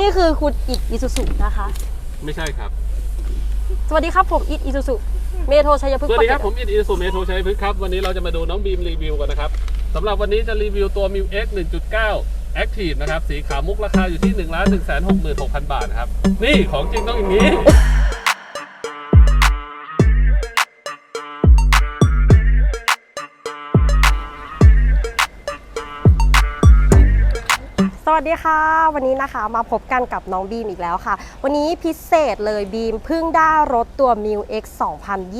นี่คือคุณอิดอิซูซุนะคะ ไม่ใช่ครับ สวัสดีครับผมอิดอิซูซุเมโทรชัยพฤกสษ์วัสดีครับปผกมอินอิสุเมโทชัยพฤกษ์ครับ วันนี้เราจะมาดูน้องบีมรีวิวกันนะครับสำหรับวันนี้จะรีวิวตัว m ิว X 1.9 Active นะครับ สีขาวมุกราคาอยู่ที่1 1 6 6 0 0 0บาทนะครับ นี่ของจริงต้องอย่างนี้ วัสดีค่ะ วันนี้นะคะมาพบกันกับน้องบีมอีกแล้วค่ะ วันนี้พิเศษเลยบีมเพิ่งได้รถตัว m i u X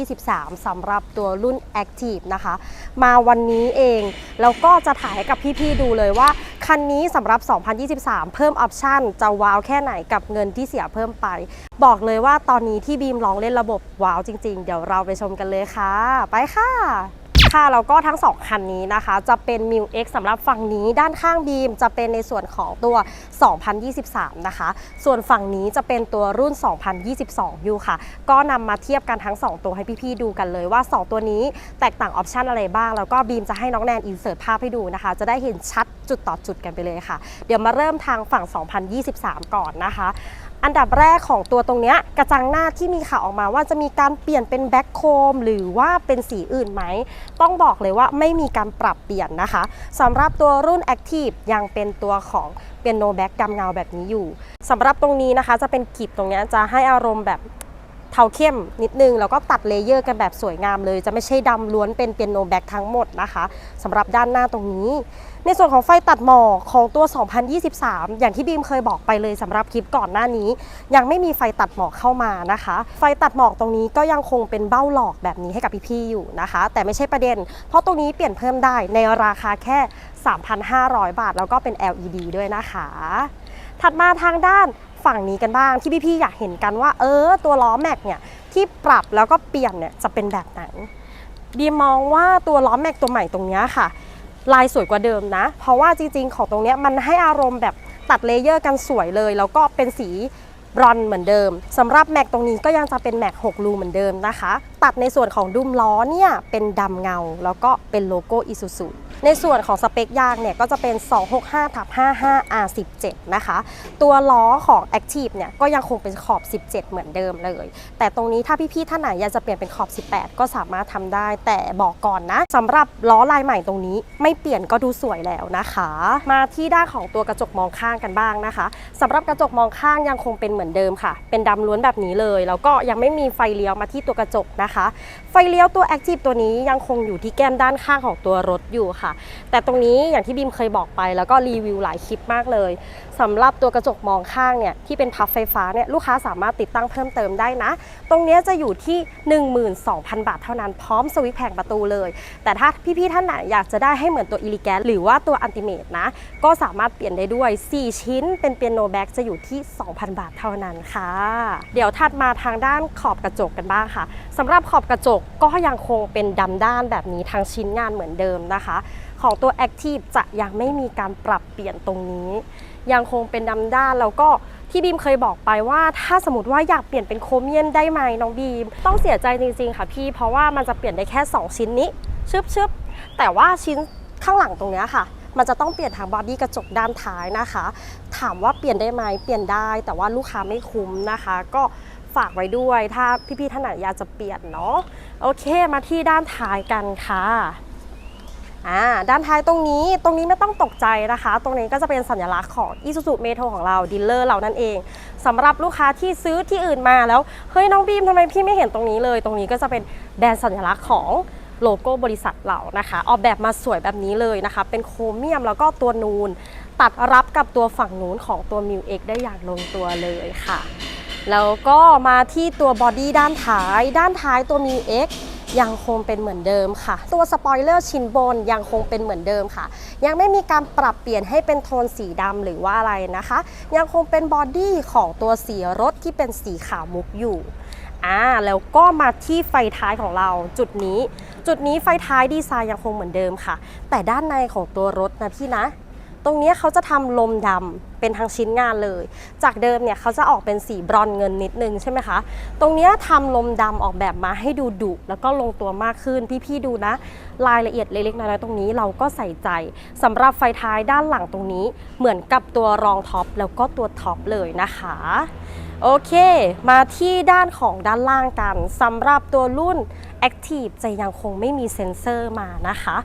2023สำหรับตัวรุ่น Active นะคะ มาวันนี้เอง แล้วก็จะถ่ายให้กับพี่ๆดูเลยว่า คันนี้สำหรับ 2023 เพิ่มออปชั่น จะว้าวแค่ไหนกับเงินที่เสียเพิ่มไป บอกเลยว่าตอนนี้ที่บีมลองเล่นระบบว้าวจริง ๆ เดี๋ยวเราไปชมกันเลยค่ะ ไปค่ะ ค่ะแล้วก็ทั้ง 2 คันนี้นะคะ จะเป็น m i u X สำหรับฝั่งนี้ด้านข้างบีม จะเป็นในส่วนของตัว 2023 นะคะ ส่วนฝั่งนี้จะเป็นตัวรุ่น 2022 อยู่ค่ะ ก็นำมาเทียบกันทั้ง 2 ตัวให้พี่ๆดูกันเลยว่า 2 ตัวนี้แตกต่างออปชันอะไรบ้าง แล้วก็บีมจะให้น้องแนนอินเสิร์ตภาพให้ดูนะคะ จะได้เห็นชัดจุดต่อจุดกันไปเลยค่ะ เดี๋ยวมาเริ่มทางฝั่ง 2023 ก่อนนะคะ อันดับแรกของตัวตรงนี้กระจังหน้าที่มีข่าวออกมาว่าจะมีการเปลี่ยนเป็นแบ็คโคมหรือว่าเป็นสีอื่นไหม ต้องบอกเลยว่าไม่มีการปรับเปลี่ยนนะคะสำหรับตัวรุ่น Active ยังเป็นตัวของเป็นโนแบ็กดำเงาแบบนี้อยู่สำหรับตรงนี้นะคะจะเป็นกลีบตรงนี้จะให้อารมณ์แบบ เทาเข้มนิดนึง แล้วก็ตัดเลเยอร์กันแบบสวยงามเลย จะไม่ใช่ดำล้วนเป็นเปียโนแบ็กทั้งหมดนะคะสำหรับด้านหน้าตรงนี้ ในส่วนของไฟตัดหมอกของตัว 2023 อย่างที่บีมเคยบอกไปเลยสำหรับคลิปก่อนหน้านี้ ยังไม่มีไฟตัดหมอกเข้ามานะคะ ไฟตัดหมอกตรงนี้ก็ยังคงเป็นเบ้าหลอกแบบนี้ให้กับพี่ๆอยู่นะคะ แต่ไม่ใช่ประเด็น เพราะตรงนี้เปลี่ยนเพิ่มได้ในราคาแค่ 3,500 บาท แล้วก็เป็น LED ด้วยนะคะ ถัดมาทางด้าน ฝั่งนี้กันบ้างที่พี่ๆอยากเห็นกันว่า เออ ตัวล้อแม็กเนี่ยที่ปรับแล้วก็เปลี่ยนเนี่ยจะเป็นแบบไหนดีมองว่าตัวล้อแม็กตัวใหม่ตรงนี้ค่ะ ลายสวยกว่าเดิมนะ เพราะว่าจริงๆ ของตรงนี้มันให้อารมณ์แบบตัดเลเยอร์กันสวยเลย แล้วก็เป็นสี บรอนเหมือนเดิมสำหรับแม็กตรงนี้ก็ยังจะเป็นแม็ก6รูเหมือนเดิมนะคะ ตัดในส่วนของดุมล้อเนี่ยเป็นดำเงา แล้วก็เป็นโลโก้อิซูซุในส่วนของสเปคยางเนี่ยก็จะเป็น 265ทับ55 R17 นะคะ ตัวล้อของ Active เนี่ยก็ยังคงเป็นขอบ 17 เหมือนเดิมเลย แต่ตรงนี้ถ้าพี่ๆท่านไหนอยากจะเปลี่ยนเป็นขอบ 18 ก็สามารถทำได้ แต่บอกก่อนนะสำหรับล้อลายใหม่ตรงนี้ ไม่เปลี่ยนก็ดูสวยแล้วนะคะ มาที่ด้านของตัวกระจกมองข้างกันบ้างนะคะสำหรับกระจกมองข้างยังคงเป็นเหมือนเดิมค่ะ เป็นดำล้วนแบบนี้เลย แล้วก็ยังไม่มีไฟเลี้ยวมาที่ตัวกระจกนะคะ ไฟเลี้ยวตัว Active ตัวนี้ยังคงอยู่ที่แก้มด้านข้างของตัวรถอยู่ค่ะ แต่ตรงนี้อย่างที่บีมเคยบอกไป แล้วก็รีวิวหลายคลิปมากเลยสำหรับตัวกระจกมองข้างเนี่ยที่เป็นพับไฟฟ้าเนี่ยลูกค้าสามารถติดตั้งเพิ่มเติมได้นะ ตรงนี้จะอยู่ที่ 12,000 บาทเท่านั้นพร้อมสวิตช์แผงประตูเลย แต่ถ้าพี่ๆท่านไหนอยากจะได้ให้เหมือนตัวอิลิแกนหรือว่าตัวอันติเมตนะก็สามารถเปลี่ยนได้ด้วย 4 ชิ้นเป็นเปียโนแบ็กจะอยู่ที่ 2,000 บาทเท่านั้นค่ะ เดี๋ยวถัดมาทางด้านขอบกระจกกันบ้างค่ะสำหรับขอบกระจกก็ยังคงเป็นดำด้านแบบนี้ทั้งชิ้นงานเหมือนเดิมนะคะ ของตัว Active จะยังไม่มีการปรับเปลี่ยนตรงนี้ ยังคงเป็นดำด้านแล้วก็ที่บีมเคยบอกไปว่าถ้าสมมติว่าอยากเปลี่ยนเป็นโครเมียนได้ไหมน้องบีม ต้องเสียใจจริงๆค่ะพี่เพราะว่ามันจะเปลี่ยนได้แค่ 2 ชิ้นนี้ชึบชึบแต่ว่าชิ้นข้างหลังตรงนี้ค่ะ มันจะต้องเปลี่ยนทางบอดี้กระจกด้านท้ายนะคะ ถามว่าเปลี่ยนได้ไหมเปลี่ยนได้ แต่ว่าลูกค้าไม่คุ้มนะคะ ก็ฝากไว้ด้วยถ้าพี่ๆท่านไหนอยากจะเปลี่ยนเนาะโอเคมาที่ด้านท้ายกันค่ะอ่าด้านท้ายตรงนี้ตรงนี้ไม่ต้องตกใจนะคะ ตรงนี้ก็จะเป็นสัญลักษณ์ของ Isuzu Metro ของเราดีลเลอร์เรานั่นเองสำหรับลูกค้าที่ซื้อที่อื่นมาแล้ว เฮ้ยน้องบีมทำไมพี่ไม่เห็นตรงนี้เลย ตรงนี้ก็จะเป็นแบรนด์สัญลักษณ์ของ โลโก้บริษัทเรานะคะ ออกแบบมาสวยแบบนี้เลยนะคะ เป็นโครเมียมแล้วก็ตัวนูน ตัดรับกับตัวฝั่งนู้นของตัว m ิ X ได้อย่างลงตัวเลยค่ะ แล้วก็มาที่ตัวบอดี้ด้านท้ายด้านท้ายตัว m ิ X ยังคงเป็นเหมือนเดิมค่ะ ตัวสปอยเลอร์ชิ้นบนยังคงเป็นเหมือนเดิมค่ะ ยังไม่มีการปรับเปลี่ยนให้เป็นโทนสีดำหรือว่าอะไรนะคะ ยังคงเป็นบอดี้ของตัวสีรถที่เป็นสีขาวมุกอยู่ อ่าแล้วก็มาที่ไฟท้ายของเราจุดนี้ จุดนี้ไฟท้ายดีไซน์ยังคงเหมือนเดิมค่ะ แต่ด้านในของตัวรถนะพี่นะ ตรงนี้เขาจะทำลมดำเป็นทั้งชิ้นงานเลย จากเดิมเนี่ยเขาจะออกเป็นสีบรอนเงินนิดนึงใช่ไหมคะ ตรงนี้ทำลมดำออกแบบมาให้ดูดุแล้วก็ลงตัวมากขึ้นพี่ๆดูนะ รายละเอียดเล็กๆน้อยๆตรงนี้เราก็ใส่ใจสำหรับไฟท้ายด้านหลังตรงนี้ เหมือนกับตัวรองท็อปแล้วก็ตัวท็อปเลยนะคะ โอเค มาที่ด้านของด้านล่างกันสำหรับตัวรุ่น Active จะยังคงไม่มีเซ็นเซอร์มานะคะ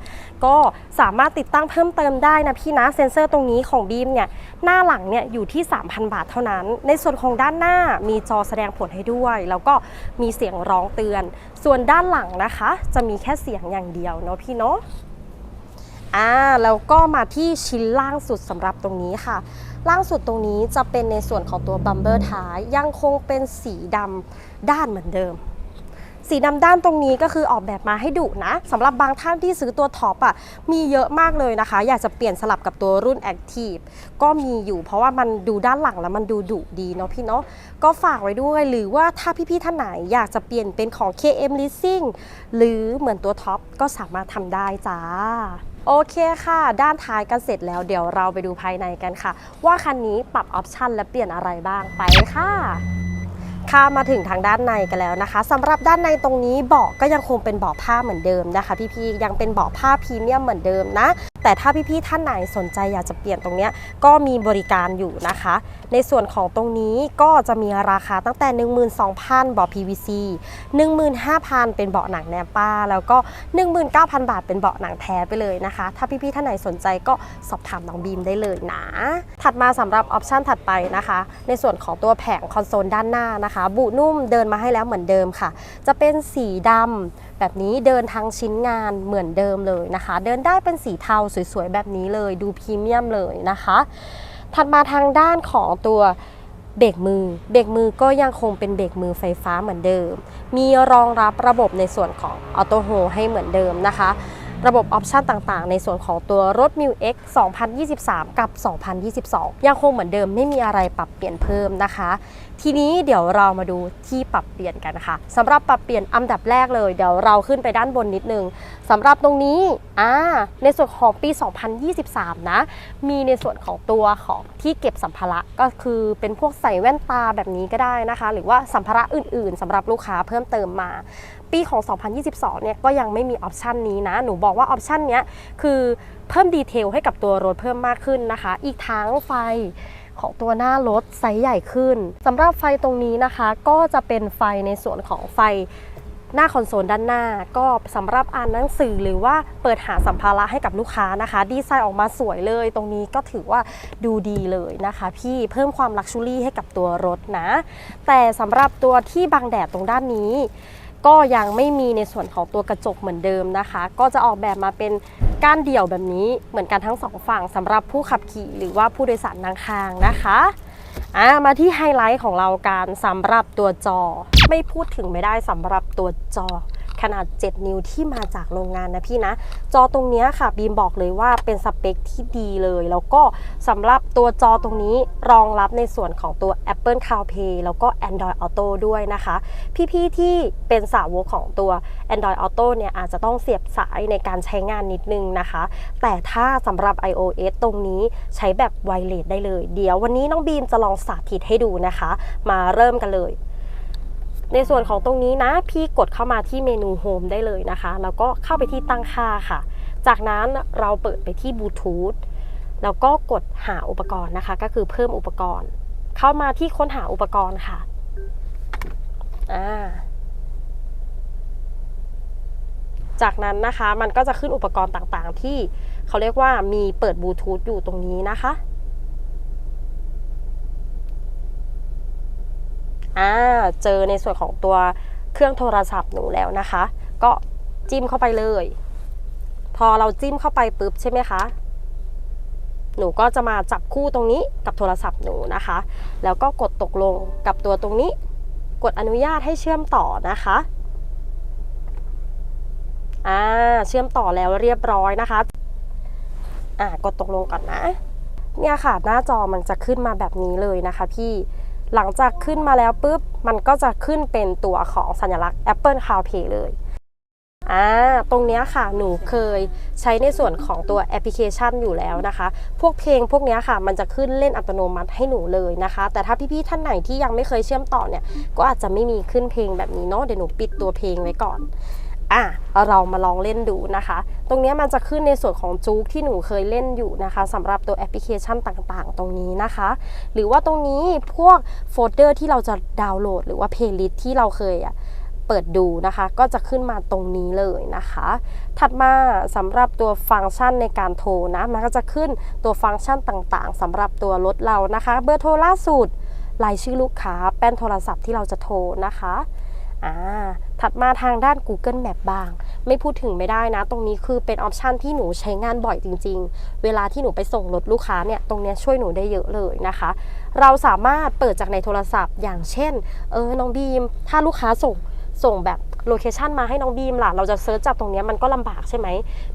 ก็สามารถติดตั้งเพิ่มเติมได้นะพี่นะเซ็นเซอร์ตรงนี้ของบีมเนี่ยหน้าหลังเนี่ยอยู่ที่ 3,000 บาทเท่านั้น ในส่วนของด้านหน้ามีจอแสดงผลให้ด้วย แล้วก็มีเสียงร้องเตือน ส่วนด้านหลังนะคะ จะมีแค่เสียงอย่างเดียวเนาะพี่เนาะอ่าแล้วก็มาที่ชิ้นล่างสุดสำหรับตรงนี้ค่ะ ล่างสุดตรงนี้จะเป็นในส่วนของตัวบัมเบอร์ท้ายยังคงเป็นสีดำด้านเหมือนเดิม สีดำด้านตรงนี้ก็คือออกแบบมาให้ดุนะสำหรับบางท่านที่ซื้อตัวท็อปอะมีเยอะมากเลยนะคะ อยากจะเปลี่ยนสลับกับตัวรุ่น Active ก็มีอยู่เพราะว่ามันดูด้านหลังแล้วมันดูดุดีเนาะพี่เนาะก็ฝากไว้ด้วยหรือว่าถ้าพี่ๆท่านไหนอยากจะเปลี่ยนเป็นของ KM Leasing หรือเหมือนตัวท็อปก็สามารถทำได้จ้า โอเคค่ะ ด้านท้ายกันเสร็จแล้วเดี๋ยวเราไปดูภายในกันค่ะ ว่าคันนี้ปรับออปชันและเปลี่ยนอะไรบ้างไปค่ะข้ามาถึงทางด้านในกันแล้วนะคะสำหรับด้านในตรงนี้เบาะก็ยังคงเป็นเบาะผ้าเหมือนเดิมนะคะ พี่ๆยังเป็นเบาะผ้าพรีเมียมเหมือนเดิมนะ แต่ถ้าพี่ๆท่านไหนสนใจอยากจะเปลี่ยนตรงนี้ก็มีบริการอยู่นะคะ ในส่วนของตรงนี้ก็จะมีราคาตั้งแต่ 12,000 เบาะ PVC 15,000 เป็นเบาะหนังแนวป้า แล้วก็ 19,000 บาทเป็นเบาะหนังแท้ไปเลยนะคะ ถ้าพี่ๆท่านไหนสนใจก็สอบถามน้องบีมได้เลยนะ ถัดมาสำหรับออปชันถัดไปนะคะ ในส่วนของตัวแผงคอนโซลด้านหน้านะคะ บุนุ่มเดินมาให้แล้วเหมือนเดิมค่ะ จะเป็นสีดำแบบนี้เดินทั้งชิ้นงานเหมือนเดิมเลยนะคะ เดินได้เป็นสีเทาสวยๆ แบบนี้เลยดูพรีเมียมเลยนะคะ ถัดมาทางด้านของตัวเบรกมือ เบรกมือก็ยังคงเป็นเบรกมือไฟฟ้าเหมือนเดิม มีรองรับระบบในส่วนของออโตโฮให้เหมือนเดิมนะคะ ระบบออปชันต่างๆ ในส่วนของตัวรถ m i X 2023 กับ 2022 ยังคงเหมือนเดิมไม่มีอะไรปรับเปลี่ยนเพิ่มนะคะทีนี้เดี๋ยวเรามาดูที่ปรับเปลี่ยนกันค่ะสำหรับปรับเปลี่ยนอันดับแรกเลยเดี๋ยวเราขึ้นไปด้านบนนิดนึงสำหรับตรงนี้อ่าในส่วนของปี 2023 นะ มีในส่วนของตัวของที่เก็บสัมภาระก็คือเป็นพวกใส่แว่นตาแบบนี้ก็ได้นะคะ หรือว่าสัมภาระอื่นๆสำหรับลูกค้าเพิ่มเติมมา ปีของ 2022 เนี่ยก็ยังไม่มีออปชันนี้นะ หนูบอกว่าออปชันเนี้ยคือเพิ่มดีเทลให้กับตัวรถเพิ่มมากขึ้นนะคะ อีกทั้งไฟ ของตัวหน้ารถไซส์ใหญ่ขึ้นสำหรับไฟตรงนี้นะคะ ก็จะเป็นไฟในส่วนของไฟหน้าคอนโซลด้านหน้า ก็สำหรับอ่านหนังสือหรือว่าเปิดหาสัมภาระให้กับลูกค้านะคะ ดีไซน์ออกมาสวยเลย ตรงนี้ก็ถือว่าดูดีเลยนะคะ พี่เพิ่มความลักชูรี่ให้กับตัวรถนะ แต่สำหรับตัวที่บังแดดตรงด้านนี้ ก็ยังไม่มีในส่วนของตัวกระจกเหมือนเดิมนะคะ ก็จะออกแบบมาเป็นก้านเดี่ยวแบบนี้เหมือนกันทั้งสองฝั่งสำหรับผู้ขับขี่หรือว่าผู้โดยสารนั่งข้างนะคะอ่ามาที่ไฮไลท์ของเราการสำหรับตัวจอ ไม่พูดถึงไม่ได้สำหรับตัวจอ ขนาด 7 นิ้วที่มาจากโรงงานนะพี่นะ จอตรงนี้ค่ะบีมบอกเลยว่าเป็นสเปคที่ดีเลย แล้วก็สำหรับตัวจอตรงนี้รองรับในส่วนของตัว Apple CarPlay แล้วก็ Android Auto ด้วยนะคะ พี่ๆที่เป็นสาวกของตัว Android Auto เนี่ยอาจจะต้องเสียบสายในการใช้งานนิดนึงนะคะ แต่ถ้าสำหรับ iOS ตรงนี้ใช้แบบไวเลสได้เลย เดี๋ยววันนี้น้องบีมจะลองสาธิตให้ดูนะคะ มาเริ่มกันเลย ในส่วนของตรงนี้นะพี่กดเข้ามาที่เมนูโฮมได้เลยนะคะ แล้วก็เข้าไปที่ตั้งค่าค่ะ จากนั้นเราเปิดไปที่บลูทูธแล้วก็กดหาอุปกรณ์นะคะ ก็คือเพิ่มอุปกรณ์ เข้ามาที่ค้นหาอุปกรณ์ค่ะอ่าจากนั้นนะคะมันก็จะขึ้นอุปกรณ์ต่างๆ ที่เขาเรียกว่ามีเปิดบลูทูธอยู่ตรงนี้นะคะ อ่าเจอในส่วนของตัวเครื่องโทรศัพท์หนูแล้วนะคะ ก็จิ้มเข้าไปเลย พอเราจิ้มเข้าไปปุ๊บใช่ไหมคะหนูก็จะมาจับคู่ตรงนี้กับโทรศัพท์หนูนะคะ แล้วก็กดตกลงกับตัวตรงนี้ กดอนุญาตให้เชื่อมต่อนะคะอ่าเชื่อมต่อแล้วเรียบร้อยนะคะอ่ากดตกลงก่อนนะ เนี่ยค่ะหน้าจอมันจะขึ้นมาแบบนี้เลยนะคะพี่ หลังจากขึ้นมาแล้วปุ๊บ มันก็จะขึ้นเป็นตัวของสัญลักษณ์ Apple CarPlay เลยอ่าตรงนี้ค่ะหนูเคยใช้ในส่วนของตัวแอปพลิเคชันอยู่แล้วนะคะ พวกเพลงพวกนี้ค่ะ มันจะขึ้นเล่นอัตโนมัติให้หนูเลยนะคะ แต่ถ้าพี่ๆท่านไหนที่ยังไม่เคยเชื่อมต่อเนี่ย ก็อาจจะไม่มีขึ้นเพลงแบบนี้เนาะเดี๋ยวหนูปิดตัวเพลงไว้ก่อน อะเรามาลองเล่นดูนะคะ ตรงนี้มันจะขึ้นในส่วนของจู๊กที่หนูเคยเล่นอยู่นะคะสำหรับตัวแอปพลิเคชันต่างๆ ตรงนี้นะคะ หรือว่าตรงนี้พวกโฟลเดอร์ที่เราจะดาวน์โหลด หรือว่าเพลย์ลิสต์ที่เราเคยอะเปิดดูนะคะ ก็จะขึ้นมาตรงนี้เลยนะคะ ถัดมาสำหรับตัวฟังก์ชันในการโทรนะ มันก็จะขึ้นตัวฟังก์ชันต่างๆสำหรับตัวรถเรานะคะ เบอร์โทรล่าสุดรายชื่อลูกค้า แป้นโทรศัพท์ที่เราจะโทรนะคะ อ่า ถัดมาทางด้าน Google Map บ้าง ไม่พูดถึงไม่ได้นะ ตรงนี้คือเป็นออปชันที่หนูใช้งานบ่อยจริง ๆ เวลาที่หนูไปส่งรถลูกค้าเนี่ย ตรงนี้ช่วยหนูได้เยอะเลยนะคะ เราสามารถเปิดจากในโทรศัพท์อย่างเช่น เออ น้องบีม ถ้าลูกค้าส่งส่งแบบโลเคชันมาให้น้องบีมล่ะ เราจะเซิร์ชจากตรงนี้มันก็ลำบากใช่ไหม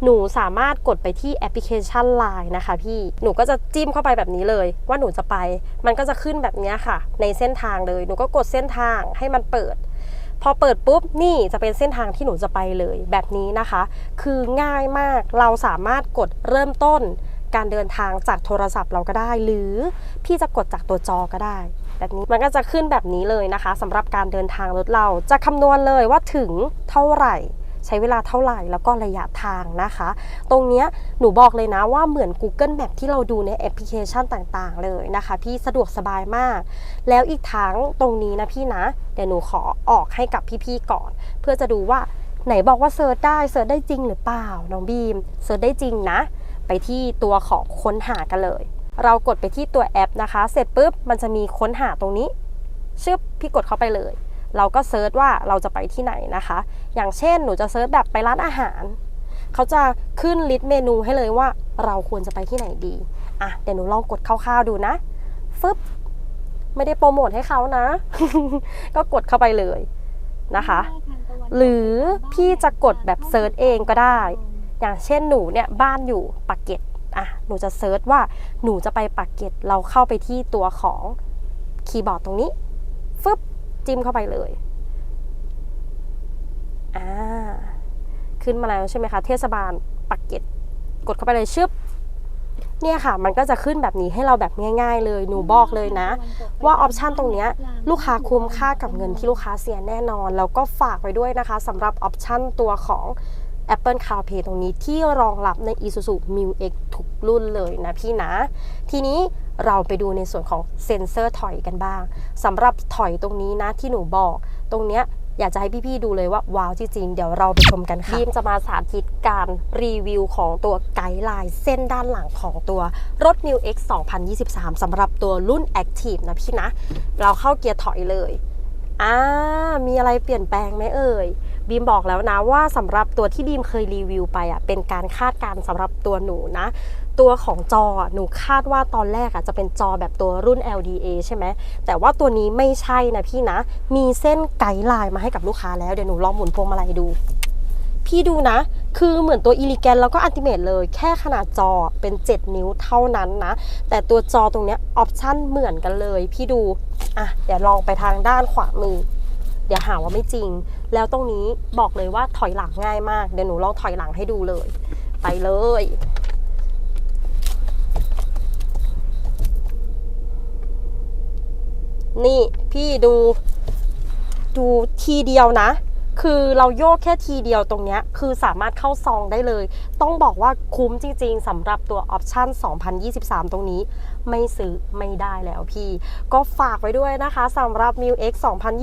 หนูสามารถกดไปที่แอปพลิเคชัน Line นะคะพี่ หนูก็จะจิ้มเข้าไปแบบนี้เลย ว่าหนูจะไป มันก็จะขึ้นแบบนี้ค่ะ ในเส้นทางเลย หนูก็กดเส้นทางให้มันเปิด พอเปิดปุ๊บนี่จะเป็นเส้นทางที่หนูจะไปเลยแบบนี้นะคะ คือง่ายมากเราสามารถกดเริ่มต้นการเดินทางจากโทรศัพท์เราก็ได้ หรือพี่จะกดจากตัวจอก็ได้ แบบนี้มันก็จะขึ้นแบบนี้เลยนะคะสำหรับการเดินทางรถเราจะคำนวณเลยว่าถึงเท่าไหร่ ใช้เวลาเท่าไหร่แล้วก็ระยะทางนะคะ ตรงเนี้ยหนูบอกเลยนะว่าเหมือน Google Map ที่เราดูในแอปพลิเคชันต่างๆ เลยนะคะ พี่สะดวกสบายมาก แล้วอีกทั้งตรงนี้นะพี่นะ เดี๋ยวหนูขอออกให้กับพี่ๆก่อน เพื่อจะดูว่าไหนบอกว่าเซิร์ชได้เซิร์ชได้จริงหรือเปล่าน้องบีมเซิร์ชได้จริงนะ ไปที่ตัวของค้นหากันเลย เรากดไปที่ตัวแอปนะคะ เสร็จปุ๊บมันจะมีค้นหาตรงนี้ชึบพี่กดเข้าไปเลย เราก็เซิร์ชว่าเราจะไปที่ไหนนะคะ อย่างเช่นหนูจะเซิร์ชแบบไปร้านอาหาร เขาจะขึ้นลิสต์เมนูให้เลยว่าเราควรจะไปที่ไหนดี อะ เดี๋ยวหนูลองกดคร่าวๆดูนะฟึบไม่ได้โปรโมทให้เขานะ ก็กดเข้าไปเลยนะคะ หรือพี่จะกดแบบเซิร์ชเองก็ได้ อย่างเช่นหนูเนี่ยบ้านอยู่ปากเกร็ดอะหนูจะเซิร์ชว่าหนูจะไปปากเกร็ดเราเข้าไปที่ตัวของคีย์บอร์ดตรงนี้ฟึบจิ้มเข้าไปเลย อ่าขึ้นมาแล้วใช่ไหมคะเทศบาลปากเกร็ดกดเข้าไปเลยชึบเนี่ยค่ะ มันก็จะขึ้นแบบนี้ให้เราแบบง่าย ๆ เลยหนูบอกเลยนะ ว่าออปชันตรงเนี้ยลูกค้าคุ้มค่ากับเงินที่ลูกค้าเสียแน่นอน แล้วก็ฝากไว้ด้วยนะคะสำหรับออปชันตัวของ Apple CarPlay ตรงนี้ที่รองรับใน Isuzu Mu X ทุกรุ่นเลยนะพี่นะ ทีนี้เราไปดูในส่วนของเซ็นเซอร์ถอยกันบ้างสำหรับถอยตรงนี้นะที่หนูบอก ตรงเนี้ย อยากจะให้พี่ๆดูเลยว่าว้าวจริงๆเดี๋ยวเราไปชมกันค่ะบีมจะมาสาธิตการรีวิวของตัวไกด์ไลน์เส้นด้านหลังของตัวรถ New X 2023สำหรับตัวรุ่น Active นะพี่นะ เราเข้าเกียร์ถอยเลยอ่ามีอะไรเปลี่ยนแปลงไหมเอ่ยบีมบอกแล้วนะว่าสำหรับตัวที่บีมเคยรีวิวไปอะเป็นการคาดการณ์สำหรับตัวหนูนะ ตัวของจอหนูคาดว่าตอนแรกอะจะเป็นจอแบบตัวรุ่น LDA ใช่ไหมแต่ว่าตัวนี้ไม่ใช่นะพี่นะ มีเส้นไกด์ไลน์มาให้กับลูกค้าแล้วเดี๋ยวหนูลองหมุนพวงมาลัยดู พี่ดูนะ คือเหมือนตัวอีลิแกนแล้วก็อัลติเมทเลย แค่ขนาดจอเป็น 7 นิ้วเท่านั้นนะ แต่ตัวจอตรงเนี้ยออปชั่นเหมือนกันเลย พี่ดูอะเดี๋ยวลองไปทางด้านขวามือเดี๋ยวหาว่าไม่จริง แล้วตรงนี้บอกเลยว่าถอยหลังง่ายมาก เดี๋ยวหนูลองถอยหลังให้ดูเลย ไปเลย นี่พี่ดูดูทีเดียวนะ คือเราโยกแค่ทีเดียวตรงเนี้ยคือสามารถเข้าซองได้เลย ต้องบอกว่าคุ้มจริงๆสำหรับตัวออปชั่น 2023 ตรงนี้ไม่ซื้อไม่ได้แล้วพี่ ก็ฝากไว้ด้วยนะคะสำหรับ m i u X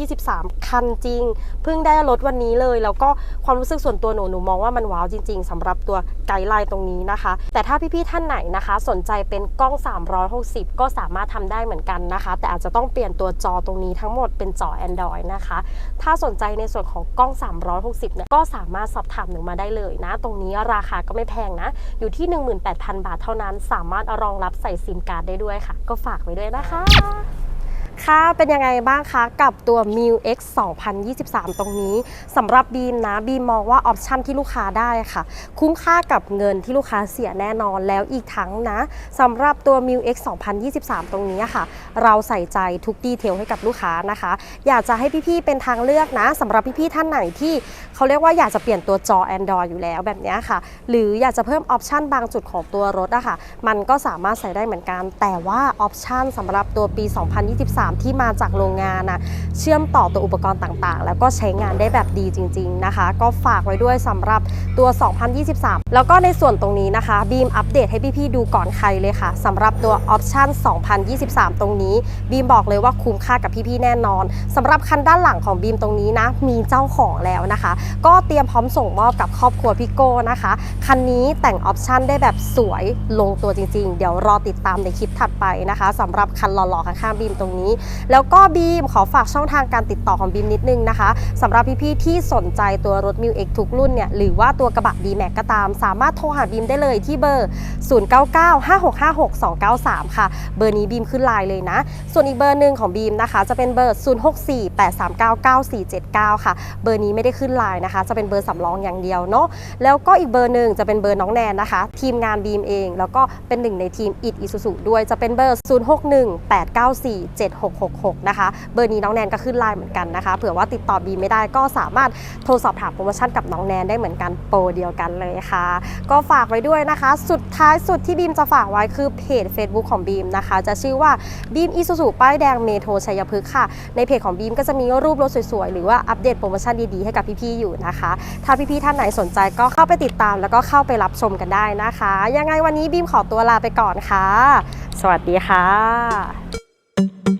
2023 คันจริง เพิ่งได้รถวันนี้เลย แล้วก็ความรู้สึกส่วนตัวหนูหนูมองว่ามันว้าวจริง ๆสำหรับตัวไกด์ไลน์ตรงนี้นะคะ แต่ถ้าพี่ๆท่านไหนนะคะ สนใจเป็นกล้อง 360 ก็สามารถทำได้เหมือนกันนะคะ แต่อาจจะต้องเปลี่ยนตัวจอตรงนี้ทั้งหมดเป็นจอ Android นะคะ ถ้าสนใจในส่วนของกล้อง 360 เนี่ยก็สามารถสอบถามหนูมาได้เลยนะ ตรงนี้ราคาก็ไม่แพงนะ อยู่ที่ 18,000 บาทเท่านั้น สามารถอารองรับใส่ซิมการ์ดได้ด้วยค่ะ ก็ฝากไว้ด้วยนะคะ ค่ะเป็นยังไงบ้างคะกับตัว m i u X 2023 ตรงนี้สำหรับบีมนะบีมมองว่าออปชันที่ลูกค้าได้ค่ะ คุ้มค่ากับเงินที่ลูกค้าเสียแน่นอนแล้วอีกทั้งนะสำหรับตัว m i u X 2023 ตรงนี้ค่ะ เราใส่ใจทุกดีเทลให้กับลูกค้านะคะ อยากจะให้พี่ๆเป็นทางเลือกนะสำหรับพี่ๆท่านไหนที่เขาเรียกว่าอยากจะเปลี่ยนตัวจอ Android อยู่แล้วแบบนี้ค่ะ หรืออยากจะเพิ่มออปชันบางจุดของตัวรถอะค่ะมันก็สามารถใส่ได้เหมือนกัน แต่ว่าออปชันสำหรับตัวปี 2023ที่มาจากโรงงานนะเชื่อมต่อตัวอุปกรณ์ต่างๆ แล้วก็ใช้งานได้แบบดีจริง ๆนะคะ ก็ฝากไว้ด้วยสำหรับตัว 2023 แล้วก็ในส่วนตรงนี้นะคะบีมอัปเดตให้พี่ๆดูก่อนใครเลยค่ะสำหรับตัวออปชัน2023 ตรงนี้บีมบอกเลยว่าคุ้มค่ากับพี่ๆแน่นอนสำหรับคันด้านหลังของบีมตรงนี้นะมีเจ้าของแล้วนะคะ ก็เตรียมพร้อมส่งมอบกับครอบครัวพี่โก้นะคะคันนี้แต่งออปชันได้แบบสวยลงตัวจริงๆ เดี๋ยวรอติดตามในคลิปถัดไปนะคะสำหรับคันหล่อๆข้างๆบีมตรงนี้แล้วก็บีมขอฝากช่องทางการติดต่อของบีมนิดนึงนะคะสำหรับพี่ๆที่สนใจตัวรถ m ิวเอ็กทุกรุ่นเนี่ยหรือว่าตัวกระบะ d m a x ก็ตาม สามารถโทรหาบีมได้เลยที่เบอร์ 0995656293 ค่ะ เบอร์นี้บีมขึ้นไลน์เลยนะ ส่วนอีกเบอร์หนึ่งของบีมนะคะ จะเป็นเบอร์ 0648399479 ค่ะ เบอร์นี้ไม่ได้ขึ้นไลน์นะคะ จะเป็นเบอร์สำรองอย่างเดียวเนาะแล้วก็อีกเบอร์หนึ่งจะเป็นเบอร์น้องแนนนะคะ ทีมงานบีมเอง แล้วก็เป็นหนึ่งในทีมอิดอิซูซุด้วยจะเป็นเบอร์6666 นะคะ เบอร์นี้น้องแนนก็ขึ้นไลน์เหมือนกันนะคะ เผื่อว่าติดต่อบีมไม่ได้ก็สามารถโทรสอบถามโปรโมชั่นกับน้องแนนได้เหมือนกันโปรเดียวกันเลยค่ะ ก็ฝากไว้ด้วยนะคะ สุดท้ายสุดที่บีมจะฝากไว้คือเพจ Facebook ของบีมนะคะ จะชื่อว่าบีมอิซูซุป้ายแดงเมโทรชัยพฤกษ์ค่ะ ในเพจของบีมก็จะมีรูปรถสวยๆ หรือว่าอัปเดตโปรโมชั่นดีๆ ให้กับพี่ๆ อยู่นะคะ ถ้าพี่ๆ ท่านไหนสนใจก็เข้าไปติดตามแล้วก็เข้าไปรับชมกันได้นะคะ ยังไงวันนี้บีมขอตัวลาไปก่อนค่ะ สวัสดีค่ะ